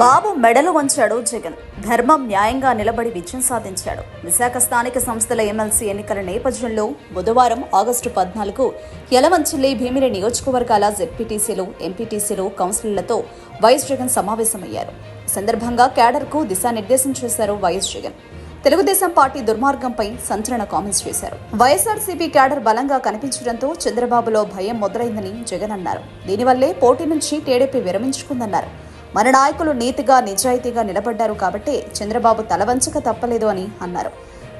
బాబు మెడలు వంచాడు జగన్. ధర్మం న్యాయంగా నిలబడి విజయం సాధించాడు. విశాఖ స్థానిక సంస్థల ఎమ్మెల్సీ ఎన్నికల నేపథ్యంలో బుధవారం ఆగస్టు పద్నాలుగు యలమంచిల్లి భీమిలి నియోజకవర్గాల జెడ్పీటీసీలు ఎంపీటీసీలు కౌన్సిలర్లతో వైఎస్ జగన్ సమావేశమయ్యారు. సందర్భంగా క్యాడర్కు దిశానిర్దేశం చేశారు వైఎస్ జగన్. తెలుగుదేశం పార్టీ దుర్మార్గంపై సంచలన కామెంట్స్ చేశారు. వైఎస్ఆర్సీపీ క్యాడర్ బలంగా కనిపించడంతో చంద్రబాబులో భయం మొదలైందని జగన్ అన్నారు. దీనివల్లే పోటీ నుంచి టీడీపీ విరమించుకుందన్నారు. మన నాయకులు నీతిగా నిజాయితీగా నిలబడ్డారు కాబట్టి చంద్రబాబు తలవంచక తప్పలేదు అని అన్నారు.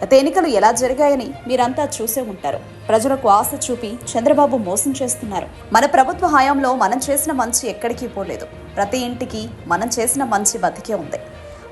గత ఎన్నికలు ఎలా జరిగాయని మీరంతా చూసే ఉంటారు. ప్రజలకు ఆశ చూపి చంద్రబాబు మోసం చేస్తున్నారు. మన ప్రభుత్వ హయాంలో మనం చేసిన మంచి ఎక్కడికి పోలేదు. ప్రతి ఇంటికి మనం చేసిన మంచి బతికే ఉంది.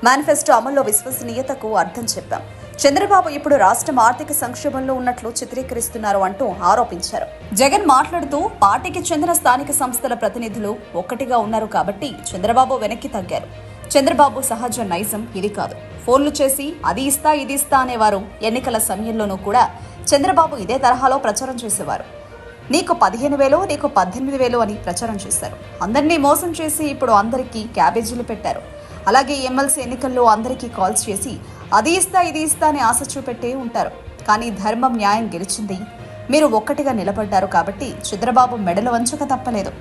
మేనిఫెస్టో అమల్లో విశ్వసనీయతకు అర్థం చెప్పాం. చంద్రబాబు ఇప్పుడు రాష్ట్రం ఆర్థిక సంక్షోభంలో ఉన్నట్లు చిత్రీకరిస్తున్నారు అంటూ ఆరోపించారు. జగన్ మాట్లాడుతూ పార్టీకి చెందిన స్థానిక సంస్థల ప్రతినిధులు ఒక్కటిగా ఉన్నారు కాబట్టి చంద్రబాబు వెనక్కి తగ్గారు. చంద్రబాబు సహజ నైజం ఇది కాదు. ఫోన్లు చేసి అది ఇస్తా ఇది ఇస్తా అనేవారు ఎన్నికల సమయంలోనూ కూడా చంద్రబాబు ఇదే తరహాలో ప్రచారం చేసేవారు. నీకు పదిహేను వేలు నీకు పద్దెనిమిది వేలు అని ప్రచారం చేశారు. అందరినీ మోసం చేసి ఇప్పుడు అందరికీ క్యాబేజీలు పెట్టారు. అలాగే ఎమ్మెల్సీ ఎన్నికల్లో అందరికీ కాల్స్ చేసి అది ఇస్తా ఇది ఇస్తా అని ఆశ చూపెట్టే ఉంటారు. కానీ ధర్మం న్యాయం గెలిచింది. మీరు ఒక్కటిగా నిలబడ్డారు కాబట్టి చంద్రబాబు మెడలు వంచక తప్పలేదు.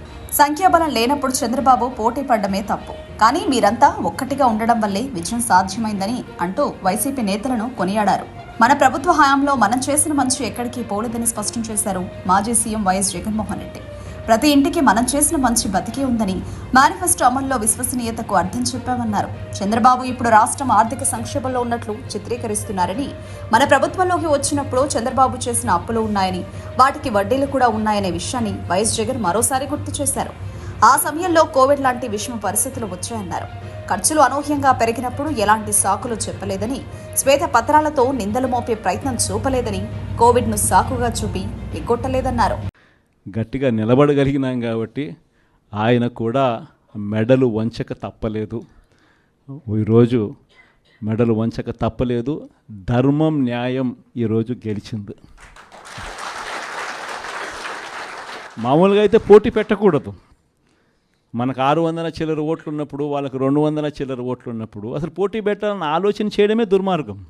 సంఖ్యాబలం లేనప్పుడు చంద్రబాబు పోటీ పడ్డమే తప్పు. కానీ మీరంతా ఒక్కటిగా ఉండడం వల్లే విజయం సాధ్యమైందని అంటూ వైసీపీ నేతలను కొనియాడారు. మన ప్రభుత్వ హయాంలో మనం చేసిన మంచి ఎక్కడికి పోలేదని స్పష్టం చేశారు మాజీ సీఎం వైఎస్ జగన్మోహన్ రెడ్డి. ప్రతి ఇంటికి మనం చేసిన మంచి బతికే ఉందని మేనిఫెస్టో అమల్లో విశ్వసనీయతకు అర్థం చెప్పామన్నారు. చంద్రబాబు ఇప్పుడు రాష్ట్రం ఆర్థిక సంక్షోభంలో ఉన్నట్లు చిత్రీకరిస్తున్నారని మన ప్రభుత్వంలోకి వచ్చినప్పుడు చంద్రబాబు చేసిన అప్పులు ఉన్నాయని వాటికి వడ్డీలు కూడా ఉన్నాయనే విషయాన్ని వైఎస్ జగన్ మరోసారి గుర్తు చేశారు. ఆ సమయంలో కోవిడ్ లాంటి విషమ పరిస్థితులు వచ్చాయన్నారు. ఖర్చులు అనూహ్యంగా పెరిగినప్పుడు ఎలాంటి సాకులు చెప్పలేదని శ్వేత పత్రాలతో నిందలు మోపే ప్రయత్నం చూపలేదని కోవిడ్ను సాకుగా చూపి ఎగ్గొట్టలేదన్నారు. గట్టిగా నిలబడగలిగినాం కాబట్టి ఆయన కూడా మెడలు వంచక తప్పలేదు. ఈరోజు మెడలు వంచక తప్పలేదు. ధర్మం న్యాయం ఈరోజు గెలిచింది. మామూలుగా అయితే పోటీ పెట్టకూడదు. మనకు ఆరు వందల చిల్లర ఓట్లు ఉన్నప్పుడు వాళ్ళకి రెండు వందల చిల్లర ఓట్లు ఉన్నప్పుడు అసలు పోటీ పెట్టాలని ఆలోచన చేయడమే దుర్మార్గం.